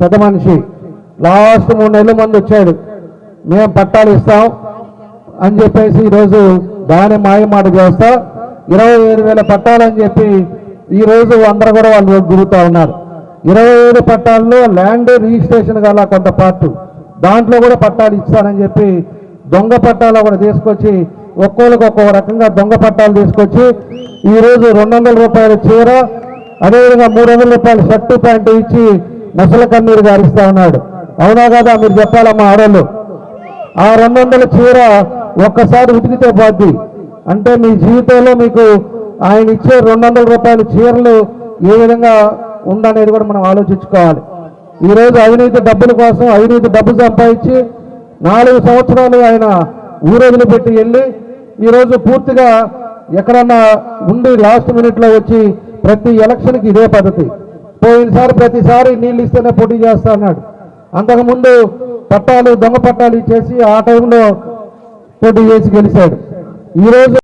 పెద్ద మనిషి. లాస్ట్ మూడు నెలల మంది వచ్చాడు. మేము పట్టాలు ఇస్తాం అని చెప్పేసి ఈరోజు దాని మాయమాట చేస్తా. ఇరవై ఏడు వేల పట్టాలని చెప్పి ఈరోజు అందరూ కూడా వాళ్ళు గురుతూ ఉన్నారు. ఇరవై ఏడు పట్టాల్లో ల్యాండ్ రిజిస్ట్రేషన్ గల కొంత పార్ట్. దాంట్లో కూడా పట్టాలు ఇస్తానని చెప్పి దొంగ పట్టాలు కూడా తీసుకొచ్చి ఒక్కోళ్ళకి ఒక్కొక్క రకంగా దొంగ పట్టాలు తీసుకొచ్చి ఈరోజు రెండు వందల రూపాయల చీర అదేవిధంగా మూడు వందల రూపాయల షర్టు ప్యాంటు ఇచ్చి నసల కన్నీరు గారిస్తా ఉన్నాడు. అవునా కదా? మీరు చెప్పాలమ్మా ఆడోళ్ళు ఆ రెండు వందల చీర ఒక్కసారి ఉతికితే పోద్ది అంటే మీ జీవితంలో మీకు ఆయన ఇచ్చే రెండు వందల రూపాయల చీరలు ఏ విధంగా ఉందనేది కూడా మనం ఆలోచించుకోవాలి. ఈరోజు అవినీతి డబ్బుల కోసం అవినీతి డబ్బు సంపాదించి నాలుగు సంవత్సరాలు ఆయన ఊరేగులు పెట్టి వెళ్ళి ఈరోజు పూర్తిగా ఎక్కడన్నా ఉండి లాస్ట్ మినిట్లో వచ్చి ప్రతి ఎలక్షన్కి ఇదే పద్ధతి. పోయినసారి ప్రతిసారి నీళ్ళు ఇస్తేనే పోటీ చేస్తా అన్నాడు. అంతకుముందు పట్టాలు దొంగ పట్టాలు ఇచ్చేసి ఆ టైంలో పోటీ చేసి గెలిచాడు. ఈరోజు